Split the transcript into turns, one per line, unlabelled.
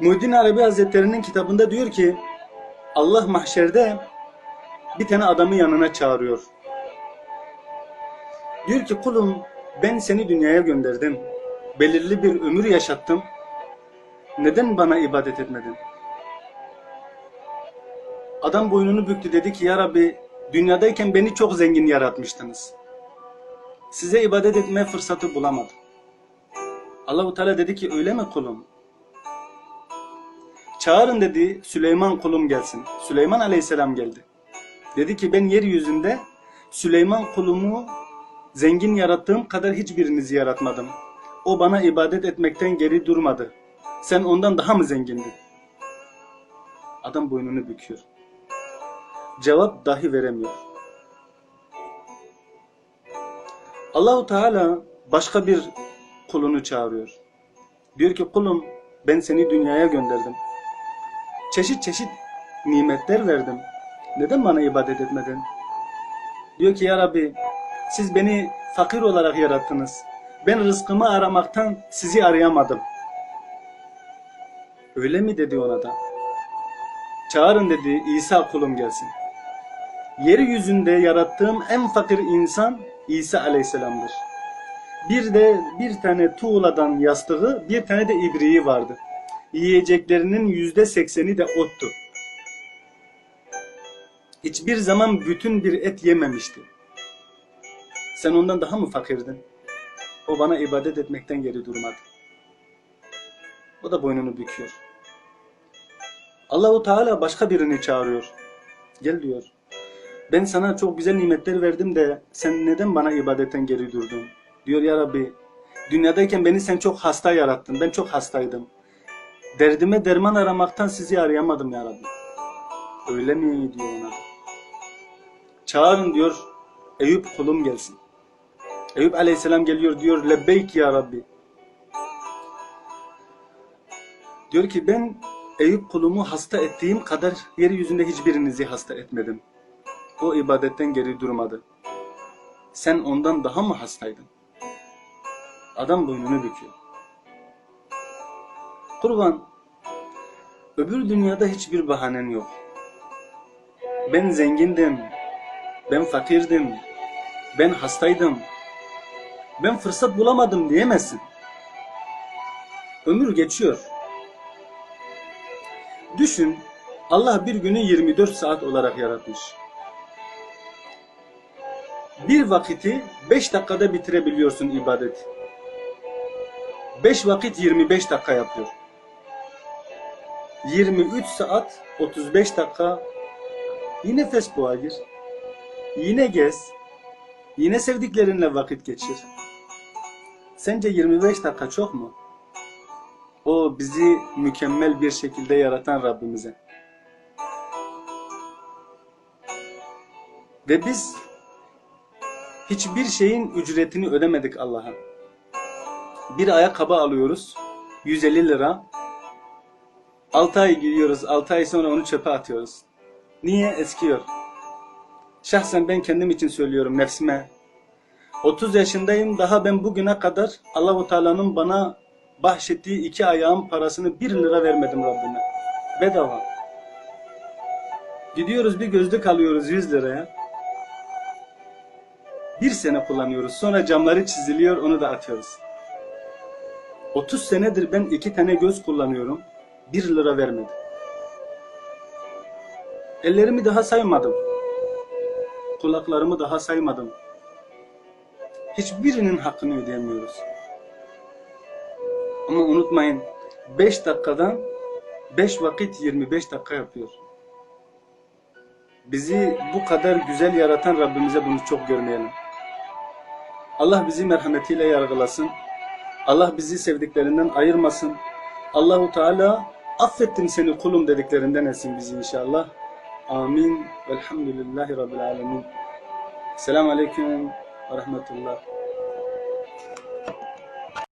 Muhyiddin Arabi Hazretleri'nin kitabında diyor ki Allah mahşerde bir tane adamı yanına çağırıyor. Diyor ki kulum ben seni dünyaya gönderdim. Belirli bir ömür yaşattım. Neden bana ibadet etmedin? Adam boynunu büktü dedi ki ya Rabbi dünyadayken beni çok zengin yaratmıştınız. Size ibadet etme fırsatı bulamadım. Allahu Teala dedi ki öyle mi kulum? Çağırın dedi Süleyman kulum gelsin. Süleyman Aleyhisselam geldi. Dedi ki ben yeryüzünde Süleyman kulumu zengin yarattığım kadar hiçbirinizi yaratmadım. O bana ibadet etmekten geri durmadı. Sen ondan daha mı zengindin? Adam boynunu büküyor. Cevap dahi veremiyor. Allahu Teala başka bir kulunu çağırıyor. Diyor ki kulum ben seni dünyaya gönderdim. Çeşit çeşit nimetler verdim. Neden bana ibadet etmedin? Diyor ki ya Rabbi siz beni fakir olarak yarattınız. Ben rızkımı aramaktan sizi arayamadım. Öyle mi dedi ona da? Çağırın dedi İsa kulum gelsin. Yeryüzünde yarattığım en fakir insan İsa aleyhisselamdır. Bir de bir tane tuğladan yastığı, bir tane de ibriği vardı. Yiyeceklerinin yüzde sekseni de ottu. Hiçbir zaman bütün bir et yememişti. Sen ondan daha mı fakirdin? O bana ibadet etmekten geri durmadı. O da boynunu büküyor. Allahu Teala başka birini çağırıyor. Gel diyor. Ben sana çok güzel nimetler verdim de sen neden bana ibadetten geri durdun? Diyor ya Rabbi, dünyadayken beni sen çok hasta yarattın. Ben çok hastaydım. Derdime derman aramaktan sizi arayamadım ya Rabbi. Öyle mi diyor ona. Çağırın diyor, Eyüp kulum gelsin. Eyüp aleyhisselam geliyor diyor, lebbeyk ya Rabbi. Diyor ki ben Eyüp kulumu hasta ettiğim kadar yeryüzünde hiçbirinizi hasta etmedim. O ibadetten geri durmadı. Sen ondan daha mı hastaydın? Adam boynunu büküyor. Kurban, öbür dünyada hiçbir bahanen yok. Ben zengindim, ben fakirdim, ben hastaydım, ben fırsat bulamadım diyemezsin. Ömür geçiyor. Düşün, Allah bir günü 24 saat olarak yaratmış. Bir vakiti 5 dakikada bitirebiliyorsun ibadet. 5 vakit 25 dakika yapıyor. 23 saat 35 dakika yine Facebook'a gir. Yine gez. Yine sevdiklerinle vakit geçir. Sence 25 dakika çok mu? O bizi mükemmel bir şekilde yaratan Rabbimize. Ve biz hiçbir şeyin ücretini ödemedik Allah'a. Bir ayakkabı alıyoruz. 150 lira. 6 ay giyiyoruz. 6 ay sonra onu çöpe atıyoruz. Niye? Eskiyor. Şahsen ben kendim için söylüyorum nefsime. 30 yaşındayım. Daha ben bugüne kadar Allahu Teala'nın bana bahşettiği iki ayağın parasını 1 lira vermedim Rabbime. Bedava. Gidiyoruz bir gözlük alıyoruz 100 liraya. Bir sene kullanıyoruz. Sonra camları çiziliyor onu da atıyoruz. 30 senedir ben iki tane göz kullanıyorum. 1 lira vermedim. Ellerimi daha saymadım. Kulaklarımı daha saymadım. Hiçbirinin hakkını ödeyemiyoruz. Ama unutmayın 5 dakikadan 5 vakit 25 dakika yapıyor. Bizi bu kadar güzel yaratan Rabbimize bunu çok görmeyelim. Allah bizi merhametiyle yargılasın. Allah bizi sevdiklerinden ayırmasın. Allahu Teala affettim seni kulum dediklerinden etsin bizi inşallah. Amin. Velhamdülillahi Rabbil Alemin. Selamun Aleyküm ve Rahmetullah.